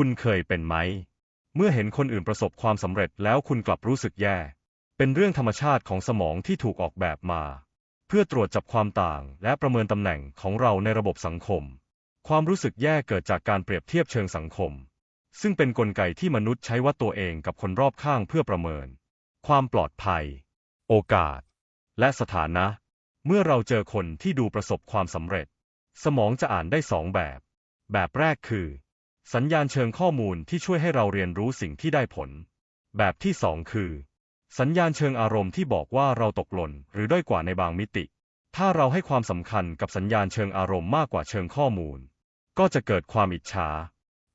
คุณเคยเป็นไหม เมื่อเห็นคนอื่นประสบความสำเร็จแล้วคุณกลับรู้สึกแย่ เป็นเรื่องธรรมชาติของสมองที่ถูกออกแบบมา เพื่อตรวจจับความต่างและประเมินตำแหน่งของเราในระบบสังคม ความรู้สึกแย่เกิดจากการเปรียบเทียบเชิงสังคม ซึ่งเป็นนกลไกที่มนุษย์ใช้วัดตัวเองกับคนรอบข้างเพื่อประเมิน ความปลอดภัย โอกาส และสถานะ เมื่อเราเจอคนที่ดูประสบความสำเร็จ สมองจะอ่านได้สองแบบ แบบแรกคือ สัญญาณเชิงข้อมูลที่ช่วยให้เราเรียนรู้สิ่งที่ได้ผล แบบที่สองคือ สัญญาณเชิงอารมณ์ที่บอกว่าเราตกหล่นหรือด้อยกว่าในบางมิติ ถ้าเราให้ความสำคัญกับสัญญาณเชิงอารมณ์มากกว่าเชิงข้อมูล ก็จะเกิดความอิจฉา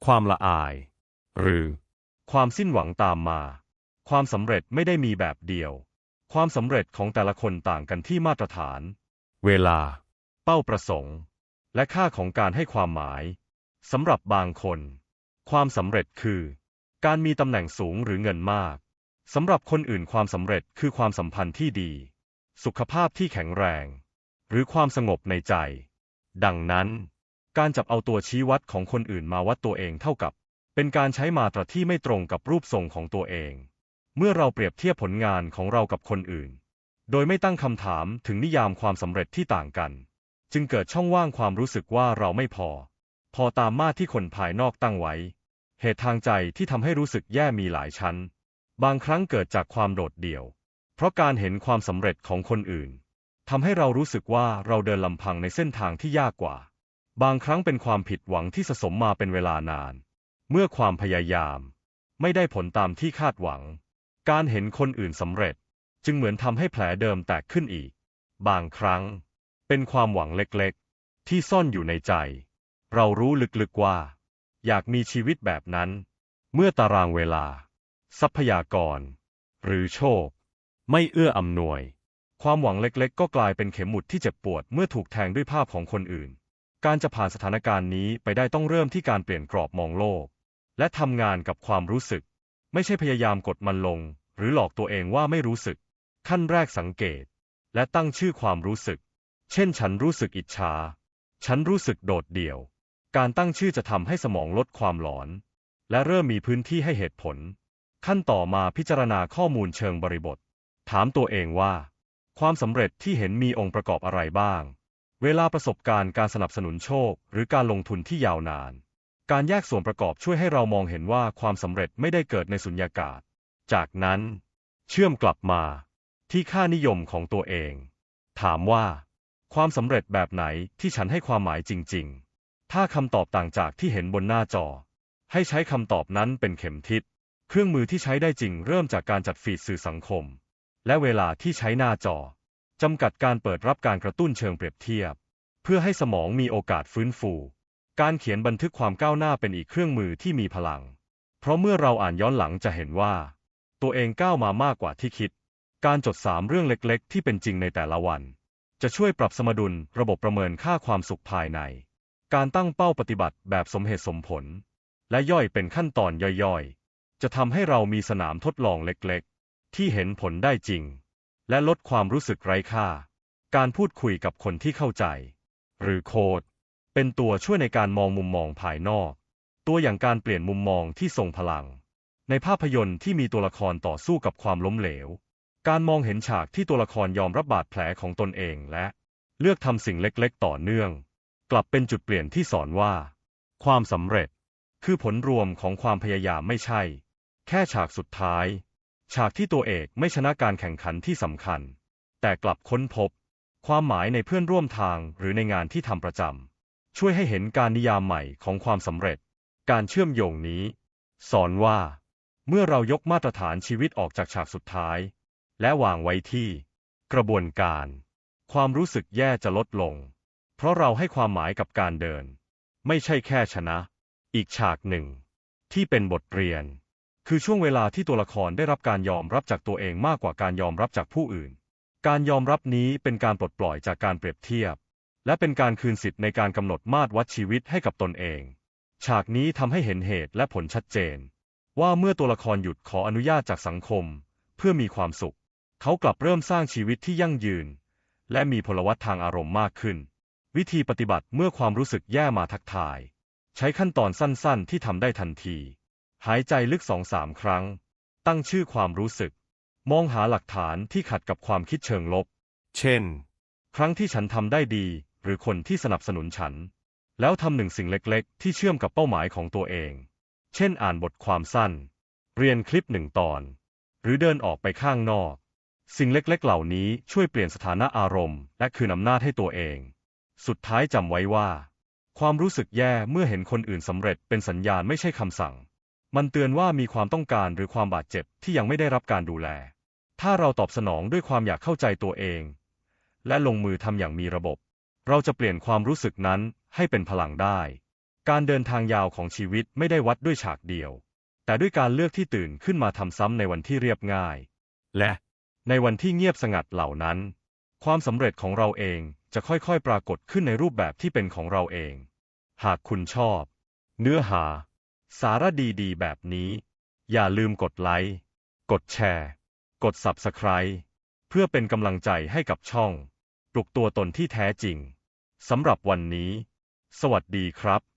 ความละอาย หรือ ความสิ้นหวังตามมา ความสำเร็จไม่ได้มีแบบเดียว ความสำเร็จของแต่ละคนต่างกันที่มาตรฐาน เวลา เป้าประสงค์ และค่าของการให้ความหมาย สำหรับบางคน ความสำเร็จคือ การมีตำแหน่งสูงหรือเงินมาก สำหรับคนอื่นความสำเร็จคือความสัมพันธ์ที่ดี สุขภาพที่แข็งแรง หรือความสงบในใจ ดังนั้น การจับเอาตัวชี้วัดของคนอื่นมาวัดตัวเองเท่ากับ เป็นการใช้มาตรที่ไม่ตรงกับรูปทรงของตัวเอง เมื่อเราเปรียบเทียบผลงานของเรากับคนอื่น โดยไม่ตั้งคำถามถึงนิยามความสำเร็จที่ต่างกัน จึงเกิดช่องว่างความรู้สึกว่าเราไม่พอ พอตามมาที่คนภายนอกตั้งไว้ เหตุทางใจที่ทำให้รู้สึกแย่มีหลายชั้น บางครั้งเกิดจากความโดดเดี่ยว เพราะการเห็นความสำเร็จของคนอื่นทำให้เรารู้สึกว่าเราเดินลำพังในเส้นทางที่ยากกว่า บางครั้งเป็นความผิดหวังที่สะสมมาเป็นเวลานาน เมื่อความพยายาม ไม่ได้ผลตามที่คาดหวัง การเห็นคนอื่นสำเร็จ จึงเหมือนทำให้แผลเดิมแตกขึ้นอีก บางครั้ง เป็นความหวังเล็กๆ ที่ซ่อนอยู่ในใจ เรารู้ลึกๆว่า อยากมีชีวิตแบบนั้น เมื่อตารางเวลา ทรัพยากร หรือโชค ไม่เอื้ออำนวย ความหวังเล็กๆ ก็กลายเป็นเข็มหมุดที่เจ็บปวดเมื่อถูกแทงด้วยภาพของคนอื่น การจะผ่านสถานการณ์นี้ไปได้ต้องเริ่มที่การเปลี่ยนกรอบมองโลก และทำงานกับความรู้สึก ไม่ใช่พยายามกดมันลง หรือหลอกตัวเองว่าไม่รู้สึก ขั้นแรกสังเกต และตั้งชื่อความรู้สึก เช่น ฉันรู้สึกอิจฉาฉันรู้สึกโดดเดี่ยว การตั้งชื่อจะทำให้สมองลดความหลอน และเริ่มมีพื้นที่ให้เหตุผล ขั้นต่อมาพิจารณาข้อมูลเชิงบริบท ถามตัวเองว่า ความสำเร็จที่เห็นมีองค์ประกอบอะไรบ้าง เวลาประสบการณ์การสนับสนุนโชค หรือการลงทุนที่ยาวนาน การแยกส่วนประกอบช่วยให้เรามองเห็นว่าความสำเร็จไม่ได้เกิดในสุญญากาศ จากนั้น เชื่อมกลับมาที่ค่านิยมของตัวเอง ถามว่า ความสำเร็จแบบไหนที่ฉันให้ความหมายจริง ๆ ถ้าคำตอบต่างจากที่เห็นบนหน้าจอ ให้ใช้คำตอบนั้นเป็นเข็มทิศ เครื่องมือที่ใช้ได้จริงเริ่มจากการจัดฟีดสื่อสังคม และเวลาที่ใช้หน้าจอจำกัดการเปิดรับการกระตุ้นเชิงเปรียบเทียบ เพื่อให้สมองมีโอกาสฟื้นฟู การเขียนบันทึกความก้าวหน้าเป็นอีกเครื่องมือที่มีพลัง เพราะเมื่อเราอ่านย้อนหลังจะเห็นว่า ตัวเองก้าวมามากกว่าที่คิด การจดสามเรื่องเล็กๆ ที่เป็นจริงในแต่ละวัน จะช่วยปรับสมดุลระบบประเมินค่าความสุขภายใน การตั้งเป้าปฏิบัติแบบสมเหตุสมผล และย่อยเป็นขั้นตอนย่อยๆ จะทำให้เรามีสนามทดลองเล็กๆ ที่เห็นผลได้จริง และลดความรู้สึกไร้ค่า การพูดคุยกับคนที่เข้าใจ หรือโค้ดเป็นตัวช่วยในการมองมุมมองภายนอก ตัวอย่างการเปลี่ยนมุมมองที่ทรงพลัง ในภาพยนตร์ที่มีตัวละครต่อสู้กับความล้มเหลว การมองเห็นฉากที่ตัวละครยอมรับบาดแผลของตนเองและเลือกทำสิ่งเล็กๆ ต่อเนื่อง กลับเป็นจุดเปลี่ยนที่สอนว่า ความสำเร็จคือผลรวมของความพยายามไม่ใช่ แค่ฉากสุดท้าย ฉากที่ตัวเอกไม่ชนะการแข่งขันที่สำคัญ แต่กลับค้นพบ ความหมายในเพื่อนร่วมทางหรือในงานที่ทำประจำช่วยให้เห็นการนิยามใหม่ของความสำเร็จ การเชื่อมโยงนี้ สอนว่า เมื่อเรายกมาตรฐานชีวิตออกจากฉากสุดท้าย และวางไว้ที่ กระบวนการ ความรู้สึกแย่จะลดลง เพราะเราให้ความหมายกับการเดิน ไม่ใช่แค่ชนะ อีกฉากหนึ่ง ที่เป็นบทเรียน คือช่วงเวลาที่ตัวละครได้รับการยอมรับจากตัวเองมากกว่าการยอมรับจากผู้อื่น การยอมรับนี้เป็นการปลดปล่อยจากการเปรียบเทียบ และเป็นการคืนสิทธิ์ในการกำหนดมาตรวัดชีวิตให้กับตนเอง ฉากนี้ทำให้เห็นเหตุและผลชัดเจน ว่าเมื่อตัวละครหยุดขออนุญาตจากสังคม เพื่อมีความสุข เขากลับเริ่มสร้างชีวิตที่ยั่งยืน และมีพลวัตทางอารมณ์มากขึ้น วิธีปฏิบัติเมื่อความรู้สึกแย่มาทักทาย ใช้ขั้นตอนสั้นๆ ที่ทำได้ทันที หายใจลึกสองสามครั้ง ตั้งชื่อความรู้สึก มองหาหลักฐานที่ขัดกับความคิดเชิงลบ เช่น ครั้งที่ฉันทำได้ดี หรือคนที่สนับสนุนฉัน แล้วทำหนึ่งสิ่งเล็กๆ ที่เชื่อมกับเป้าหมายของตัวเอง เช่น อ่านบทความสั้น เรียนคลิปหนึ่งตอน หรือเดินออกไปข้างนอก สิ่งเล็กๆ เหล่านี้ช่วยเปลี่ยนสถานะอารมณ์ และคืนอำนาจให้ตัวเอง สุดท้ายจำไว้ว่า ความรู้สึกแย่เมื่อเห็นคนอื่นสำเร็จเป็นสัญญาณไม่ใช่คำสั่ง มันเตือนว่ามีความต้องการหรือความบาดเจ็บที่ยังไม่ได้รับการดูแล ถ้าเราตอบสนองด้วยความอยากเข้าใจตัวเอง และลงมือทำอย่างมีระบบ เราจะเปลี่ยนความรู้สึกนั้นให้เป็นพลังได้ การเดินทางยาวของชีวิตไม่ได้วัดด้วยฉากเดียว แต่ด้วยการเลือกที่ตื่นขึ้นมาทำซ้ำในวันที่เรียบง่าย และในวันที่เงียบสงัดเหล่านั้น ความสำเร็จของเราเองจะค่อยๆ ปรากฏขึ้นในรูปแบบที่เป็นของเราเอง หากคุณชอบ เนื้อหา สาระดีๆ แบบนี้ อย่าลืมกดไลค์ กดแชร์ กด Subscribe เพื่อเป็นกำลังใจให้กับช่อง ปลุกตัวตนที่แท้จริง สำหรับวันนี้ สวัสดีครับ